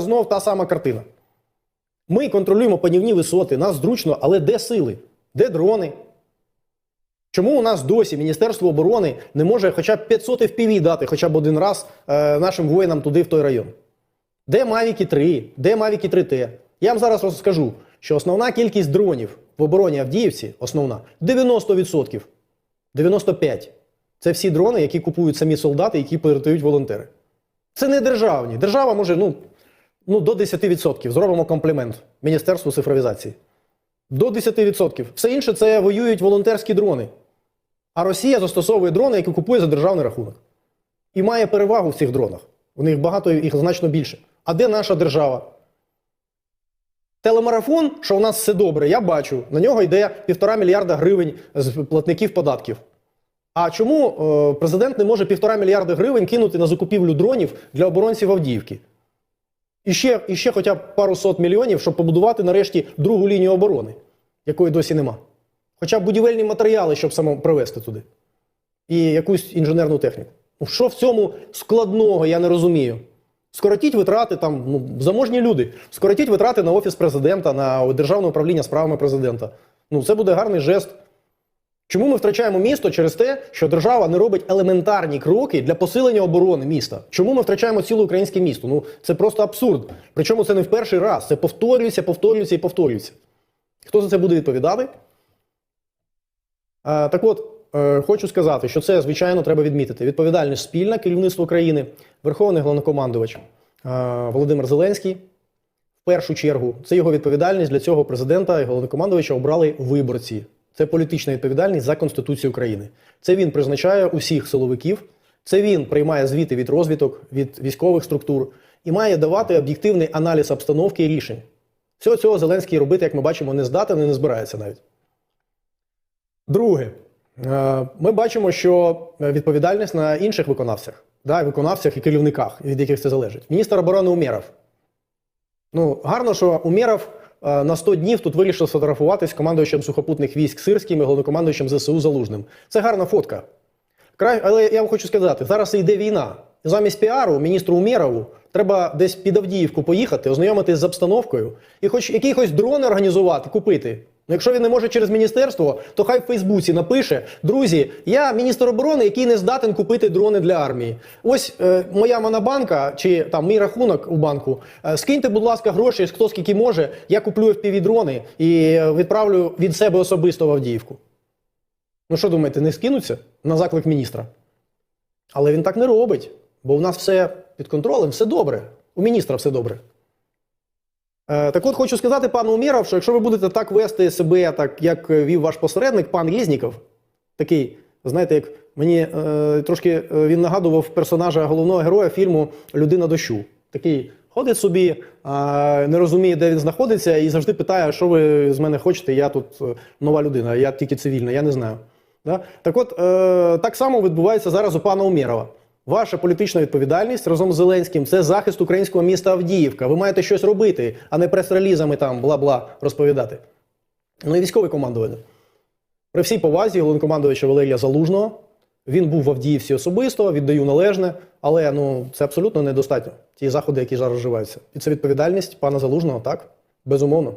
Знов та сама картина. Ми контролюємо панівні висоти, нас зручно, але де сили? Де дрони? Чому у нас досі Міністерство оборони не може хоча б 500 FPV дати хоча б один раз е, нашим воїнам туди в той район? Де Mavic 3? Де Mavic 3T? Я вам зараз розкажу, що основна кількість дронів в обороні Авдіївці, основна 90%. 95%. Це всі дрони, які купують самі солдати, які передають волонтери. Це не державні. Держава може ну, ну, до 10%. Зробимо комплімент Міністерству цифровізації. До 10%. Все інше це воюють волонтерські дрони. А Росія застосовує дрони, які купує за державний рахунок. І має перевагу в цих дронах. У них багато їх значно більше. А де наша держава? Телемарафон, що у нас все добре, я бачу. На нього йде півтора мільярда гривень з платників податків. А чому е, президент не може півтора мільярда гривень кинути на закупівлю дронів для оборонців Авдіївки? І ще, і ще хоча б пару сот мільйонів, щоб побудувати нарешті другу лінію оборони, якої досі нема. Хоча б будівельні матеріали, щоб само привезти туди. І якусь інженерну техніку. Ну, що в цьому складного, я не розумію. Скоротіть витрати там, ну, заможні люди, скоротіть витрати на офіс президента, на державне управління справами президента. Ну, це буде гарний жест. Чому ми втрачаємо місто через те, що держава не робить елементарні кроки для посилення оборони міста? Чому ми втрачаємо ціле українське місто? Ну це просто абсурд. Причому це не в перший раз. Це повторюється, повторюється і повторюється. Хто за це буде відповідати? А, так от, е, хочу сказати, що це, звичайно, треба відмітити. Відповідальність спільна керівництво країни, Верховний головнокомандувач е, Володимир Зеленський. В першу чергу, це його відповідальність для цього президента і головнокомандувача обрали виборці. Це політична відповідальність за Конституцію України. Це він призначає усіх силовиків, це він приймає звіти від розвиток, від військових структур і має давати об'єктивний аналіз обстановки і рішень. Всього цього Зеленський робити, як ми бачимо, не здатен і не збирається навіть. Друге, е, ми бачимо, що відповідальність на інших виконавцях, да, виконавцях і керівниках, від яких це залежить. Міністр оборони Умєров. Ну, гарно, що Умєров е, на 100 днів тут вирішив сфотографуватись командуючим сухопутних військ Сирським і головнокомандуючим ЗСУ Залужним. Це гарна фотка. Але я вам хочу сказати, зараз йде війна. Замість піару міністру Умєрову треба десь під Авдіївку поїхати, ознайомитись з обстановкою і хоч якихось дрони організувати, купити. Ну, якщо він не може через міністерство, то хай в Фейсбуці напише: друзі, я міністр оборони, який не здатен купити дрони для армії. Ось е, моя монобанка чи там мій рахунок у банку. Е, скиньте, будь ласка, гроші, хто скільки може. Я куплю fpv дрони і е, відправлю від себе особисто в Авдіївку. Ну що думаєте, не скинуться на заклик міністра? Але він так не робить, бо у нас все під контролем, все добре. У міністра все добре. Е, Так от хочу сказати пану Умєров, що якщо ви будете так вести себе, так як вів ваш посередник, пан Резніков, такий, знаєте, як мені е, трошки е, він нагадував персонажа головного героя фільму Людина дощу. Такий ходить собі, е, не розуміє, де він знаходиться, і завжди питає, що ви з мене хочете, я тут е, нова людина, я тільки цивільна, я не знаю. Да? Так от, е, так само відбувається зараз у пана Умєрова. Ваша політична відповідальність разом з Зеленським це захист українського міста Авдіївка. Ви маєте щось робити, а не прес-релізами там бла-бла розповідати. Ну і військове командування. При всій повазі головнокомандувача Валерія Залужного. Він був в Авдіївці особисто, віддаю належне, але ну це абсолютно недостатньо. Ті заходи, які зараз вживаються. І це відповідальність пана Залужного, так? Безумовно.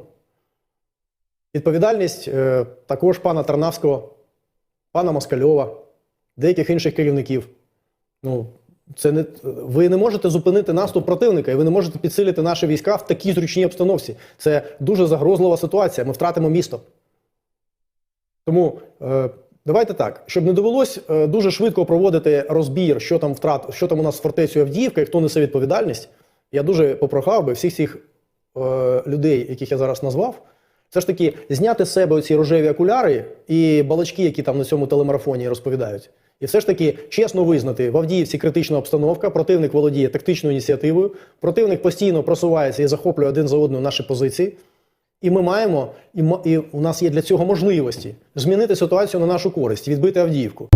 Відповідальність е, також пана Тарнавського, пана Москальова, деяких інших керівників. Ну, це не ви не можете зупинити наступ противника, і ви не можете підсилити наші війська в такій зручній обстановці. Це дуже загрозлива ситуація. Ми втратимо місто. Тому е, давайте так, щоб не довелось е, дуже швидко проводити розбір, що там втрат, що там у нас з фортецею Авдіївка, і хто несе відповідальність. Я дуже попрохав би всіх цих е, людей, яких я зараз назвав, все ж таки зняти з себе ці рожеві окуляри і балачки, які там на цьому телемарафоні розповідають. І все ж таки чесно визнати, в Авдіївці критична обстановка, противник володіє тактичною ініціативою, противник постійно просувається і захоплює один за одним наші позиції. І ми маємо, і, у нас є для цього можливості змінити ситуацію на нашу користь, відбити Авдіївку.